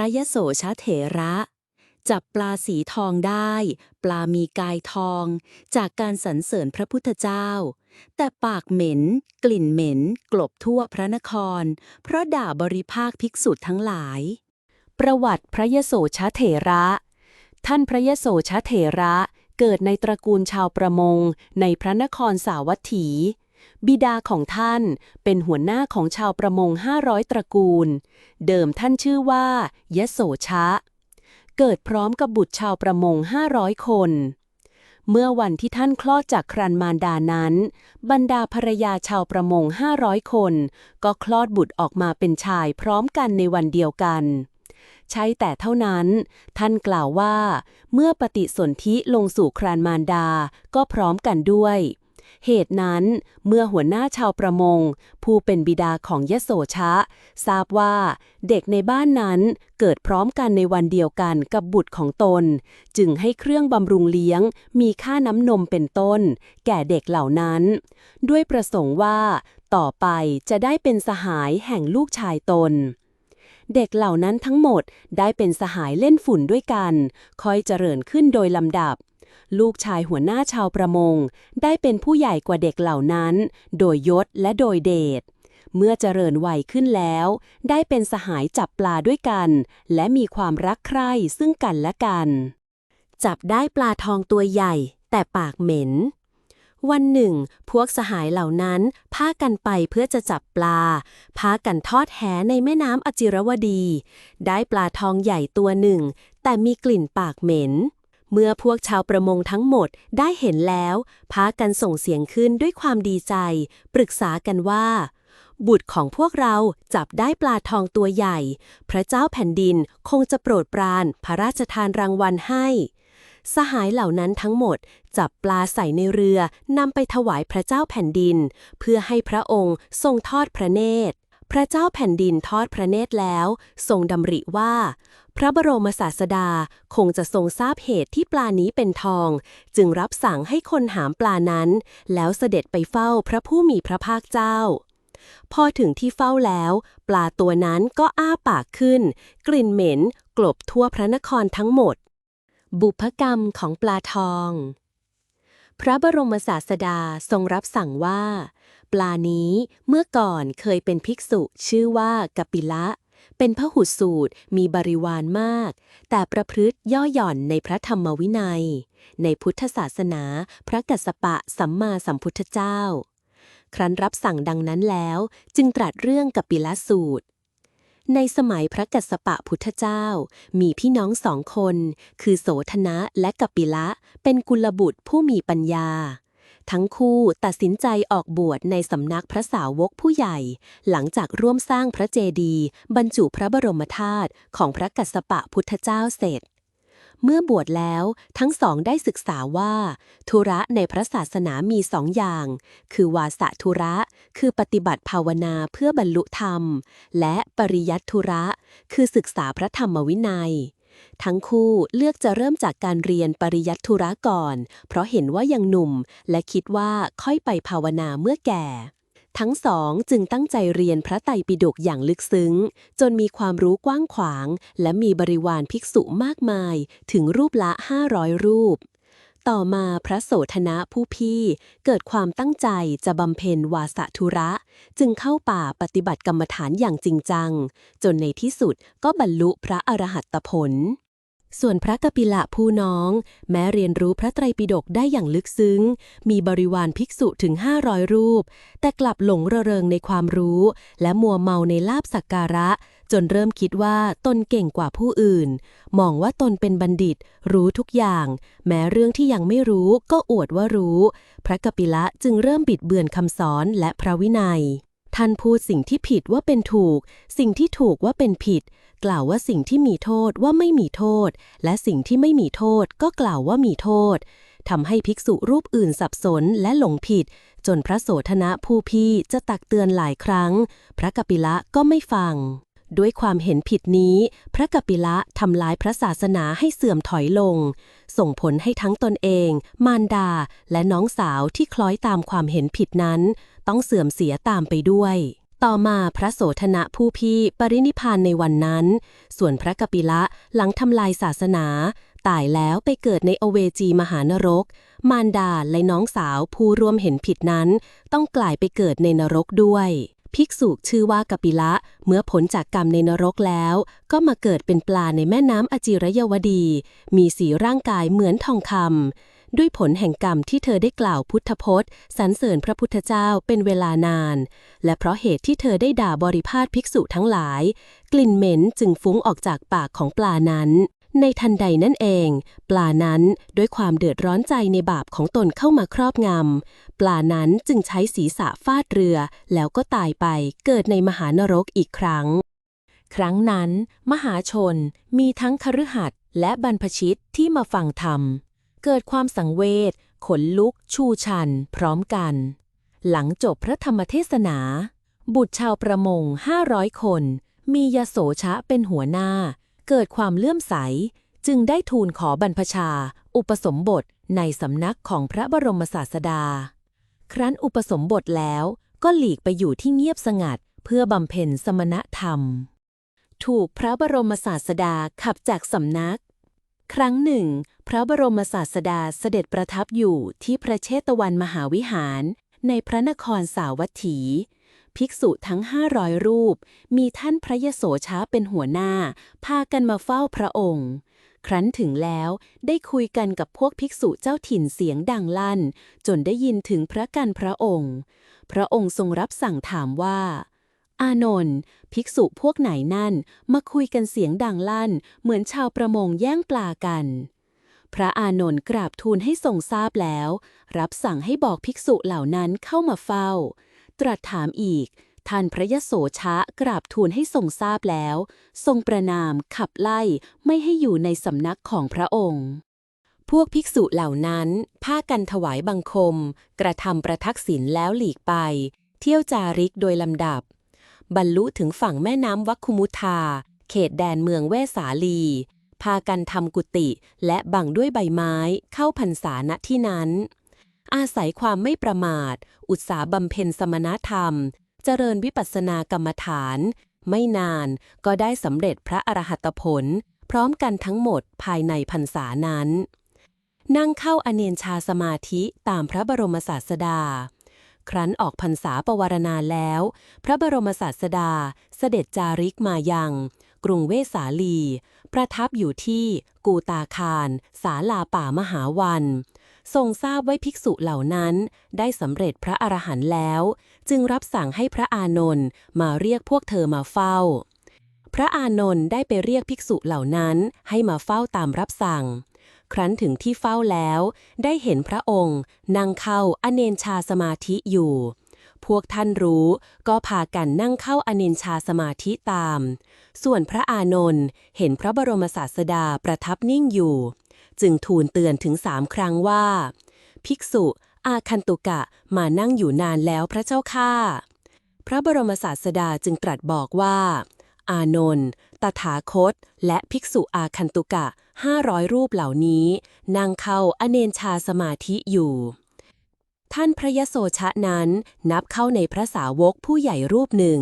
ระยโสชเถระ จับปลาสีทองได้ ปลามีกายทอง จากการสรรเสริญพระพุทธเจ้า แต่ปากเหม็น กลิ่นเหม็น กลบทั่วพระนคร เพราะด่าบริภาคภิกษุทั้งหลาย ประวัติพระยโสชเถระ ท่านพระยโสชเถระเกิดในตระกูลชาวประมงในพระนครสาวัตถี บิดาของท่านเป็นหัวหน้าของชาวประมง 500 ตระกูล เดิมท่านชื่อว่ายโสชะ เกิดพร้อมกับบุตรชาวประมง 500 คน เมื่อวันที่ท่านคลอดจากครันมารดานั้น บรรดาภรรยาชาวประมง 500 คน ก็คลอดบุตรออกมาเป็นชายพร้อมกันในวันเดียวกันใช่แต่เท่านั้น ท่านกล่าวว่า เมื่อปฏิสนธิลงสู่ครานมารดา ก็พร้อมกันด้วย เหตุนั้นเมื่อหัวหน้าชาวประมง ผู้เป็นบิดาของยโสชะ ทราบว่าเด็กในบ้านนั้นเกิดพร้อมกันในวันเดียวกันกับบุตรของตน จึงให้เครื่องบำรุงเลี้ยง มีค่าน้ำนมเป็นต้น แก่เด็กเหล่านั้น ด้วยประสงค์ว่า ต่อไปจะได้เป็นสหายแห่งลูกชายตนเด็กเหล่านั้นทั้งหมดได้เป็นสหายเล่นฝุ่นด้วยกัน คอยเจริญขึ้นโดยลำดับ ลูกชายหัวหน้าชาวประมง ได้เป็นผู้ใหญ่กว่าเด็กเหล่านั้น โดยยศและโดยเดชเมื่อเจริญวัยขึ้นแล้ว ได้เป็นสหายจับปลาด้วยกัน และมีความรักใคร่ซึ่งกันและกัน จับได้ปลาทองตัวใหญ่ แต่ปากเหม็น วันหนึ่ง พวกสหายเหล่านั้นพากันไปเพื่อจะจับปลา พากันทอดแหในแม่น้ำอจิรวดี ได้ปลาทองใหญ่ตัวหนึ่ง แต่มีกลิ่นปากเหม็น เมื่อพวกชาวประมงทั้งหมดได้เห็นแล้วพากันส่งเสียงขึ้นด้วยความดีใจ ปรึกษากันว่า บุตรของพวกเราจับได้ปลาทองตัวใหญ่ พระเจ้าแผ่นดินคงจะโปรดปรานพระราชทานรางวัลให้ สหายเหล่านั้นทั้งหมด จับปลาใส่ในเรือนำไปถวายพระเจ้าแผ่นดิน เพื่อให้พระองค์ทรงทอดพระเนตรพระเจ้าแผ่นดินทอดพระเนตรแล้ว ทรงดำริว่า ระบรมศาสดาคงจะทรงทราบเหตุที่ปลานี้เป็นทอง จึงรับสั่งให้คนหามปลานั้น แล้วเสด็จไปเฝ้าพระผู้มีพระภาคเจ้า พอถึงที่เฝ้าแล้ว ปลาตัวนั้นก็อ้าปากขึ้น กลิ่นเหม็น กลบทั่วพระนครทั้งหมด บุพกรรมของปลาทอง พระบรมศาสดาทรงรับสั่งว่า ปลานี้เมื่อก่อนเคยเป็นภิกษุชื่อว่ากัปปิละ เป็นพระหุสูตรมีบริวารมาก แต่ประพฤติย่อหย่อนในพระธรรมวินัย ในพุทธศาสนา พระกัสสปะสัมมาสัมพุทธเจ้า ครั้นรับสั่งดังนั้นแล้ว จึงตรัสเรื่องกัปปิลสูตร ในสมัยพระกัสสปะพุทธเจ้า มีพี่น้องสองคน คือโสธนะและกัปปิละ เป็นกุลบุตรผู้มีปัญญา ทั้งคู่ตัดสินใจออกบวชในสำนักพระสาวกผู้ใหญ่ หลังจากร่วมสร้างพระเจดีย์บรรจุพระบรมธาตุของพระกัสสปะพุทธเจ้าเสร็จ เมื่อบวชแล้วทั้งสองได้ศึกษาว่า ธุระในพระศาสนามีสองอย่าง คือวาสะธุระ คือปฏิบัติภาวนาเพื่อบรรลุธรรม และปริยัติธุระ คือศึกษาพระธรรมวินัย ทั้งคู่เลือกจะเริ่มจากการเรียนปริยัติธุระก่อน เพราะเห็นว่ายังหนุ่ม และคิดว่าค่อยไปภาวนาเมื่อแก่ ทั้งสองจึงตั้งใจเรียนพระไตรปิฎกอย่างลึกซึ้ง จนมีความรู้กว้างขวาง และมีบริวารภิกษุมากมาย ถึงรูปละ 500 รูป ต่อมาพระโสธนะผู้พี่ เกิดความตั้งใจจะบำเพ็ญวาสธุระ จึงเข้าป่าปฏิบัติกรรมฐานอย่างจริงจัง จนในที่สุดก็บรรลุพระอรหัตผล ส่วนพระกปิละผู้น้อง แม้เรียนรู้พระไตรปิฎกได้อย่างลึกซึ้ง มีบริวารภิกษุถึง 500 รูป แต่กลับหลงระเริงในความรู้ และมัวเมาในลาบสักการะ จนเริ่มคิดว่าตนเก่งกว่าผู้อื่น มองว่าตนเป็นบัณฑิต รู้ทุกอย่าง แม้เรื่องที่ยังไม่รู้ก็อวดว่ารู้ พระกปิละจึงเริ่มบิดเบือนคำสอนและพระวินัย ท่านพูดสิ่งที่ผิดว่าเป็นถูก สิ่งที่ถูกว่าเป็นผิด กล่าวว่าสิ่งที่มีโทษว่าไม่มีโทษ และสิ่งที่ไม่มีโทษก็กล่าวว่ามีโทษทำให้ภิกษุรูปอื่นสับสนและหลงผิด จนพระโสธนะผู้พี่จะตักเตือนหลายครั้ง พระกปิละก็ไม่ฟัง ด้วยความเห็นผิดนี้ พระกปิละทำลายพระศาสนาให้เสื่อมถอยลง ส่งผลให้ทั้งตนเอง มารดา และน้องสาวที่คล้อยตามความเห็นผิดนั้น ต้องเสื่อมเสียตามไปด้วย ต่อมาพระโสธนะผู้พี่ปรินิพานในวันนั้น ส่วนพระกปิละหลังทำลายศาสนา ตายแล้วไปเกิดในอเวจีมหานรก มารดาและน้องสาวผู้ร่วมเห็นผิดนั้น ต้องกลายไปเกิดในนรกด้วย ภิกษุชื่อว่ากปิละ เมื่อพ้นจากกรรมในนรกแล้ว ก็มาเกิดเป็นปลาในแม่น้ำอจิรยวดี มีสีร่างกายเหมือนทองคำด้วยผลแห่งกรรมที่เธอได้กล่าวพุทธพจน์สรรเสริญพระพุทธเจ้าเป็นเวลานาน และเพราะเหตุที่เธอได้ด่าบริพาทภิกษุทั้งหลาย กลิ่นเหม็นจึงฟุ้งออกจากปากของปลานั้น ในทันใดนั่นเอง ปลานั้นด้วยความเดือดร้อนใจในบาปของตนเข้ามาครอบงำ ปลานั้นจึงใช้ศีรษะฟาดเรือ แล้วก็ตายไปเกิดในมหานรกอีกครั้ง ครั้งนั้น มหาชนมีทั้งคฤหัสถ์และบรรพชิตที่มาฟังธรรม เกิดความสังเวชขนลุก ชูชัน พร้อมกัน หลังจบพระธรรมเทศนา บุตรชาวประมงห้าร้อยคน มียโสชะเป็นหัวหน้า เกิดความเลื่อมใส จึงได้ทูลขอบรรพชา อุปสมบทในสำนักของพระบรมศาสดา ครั้นอุปสมบทแล้วก็หลีกไปอยู่ที่เงียบสงัด เพื่อบำเพ็ญสมณธรรม ถูกพระบรมศาสดาขับจากสำนัก ครั้งหนึ่ง พระบรมศาสดาเสด็จประทับอยู่ที่พระเชตวันมหาวิหาร ในพระนครสาวัตถี ภิกษุทั้งห้าร้อยรูป มีท่านพระยโสช้าเป็นหัวหน้า พากันมาเฝ้าพระองค์ ครั้นถึงแล้วได้คุยกันกับพวกภิกษุเจ้าถิ่นเสียงดังลั่น จนได้ยินถึงพระกันพระองค์ พระองค์ทรงรับสั่งถามว่า อานนท์ภิกษุพวกไหนนั่นมาคุยกันเสียงดังลั่น เหมือนชาวประมงแย่งปลากันพระอานนท์กราบทูลให้ทรงทราบแล้ว รับสั่งให้บอกภิกษุเหล่านั้นเข้ามาเฝ้า ตรัสถามอีก ท่านพระยโสชะกราบทูลให้ทรงทราบแล้ว ทรงประนามขับไล่ไม่ให้อยู่ในสำนักของพระองค์ พวกภิกษุเหล่านั้นพากันถวายบังคม กระทำประทักษิณแล้วหลีกไป เที่ยวจาริกโดยลำดับ บรรลุถึงฝั่งแม่น้ำวัคคุมุทาเขตแดนเมืองเวสาลี พากันทำกุฏิและบังด้วยใบไม้เข้าพรรษาณที่นั้น อาศัยความไม่ประมาท อุตสาบำเพ็ญสมณธรรม เจริญวิปัสสนากรรมฐาน ไม่นานก็ได้สำเร็จพระอรหัตผล พร้อมกันทั้งหมดภายในพรรษานั้น นั่งเข้าอเนนชาสมาธิตามพระบรมศาสดา ครั้นออกพรรษาปวารณาแล้ว พระบรมศาสดาเสด็จจาริกมายังกรุงเวสาลี ประทับอยู่ที่กูตาคารศาลาป่ามหาวัน ทรงทราบไว้ภิกษุเหล่านั้น ได้สำเร็จพระอรหันต์แล้ว จึงรับสั่งให้พระอานนท์มาเรียกพวกเธอมาเฝ้า พระอานนท์ได้ไปเรียกภิกษุเหล่านั้นให้มาเฝ้าตามรับสั่ง ครั้นถึงที่เฝ้าแล้ว ได้เห็นพระองค์นั่งเข้าอเนนชาสมาธิอยู่ พวกท่านรู้ก็พากันนั่งเข้าอเนนชาสมาธิตาม ส่วนพระอานนท์เห็นพระบรมศาสดาประทับนิ่งอยู่ จึงทูลเตือนถึงสามครั้งว่า ภิกษุ อาคันตุกะมานั่งอยู่นานแล้วพระเจ้าข้าพระบรมศาสดาจึงตรัสบอกว่า อานนท์ตถาคต และภิกษุอาคันตุกะห้าร้อยรูปเหล่านี้ นั่งเข้าอเนนชาสมาธิอยู่ ท่านพระยโสชะนั้นนับเข้าในพระสาวกผู้ใหญ่รูปหนึ่ง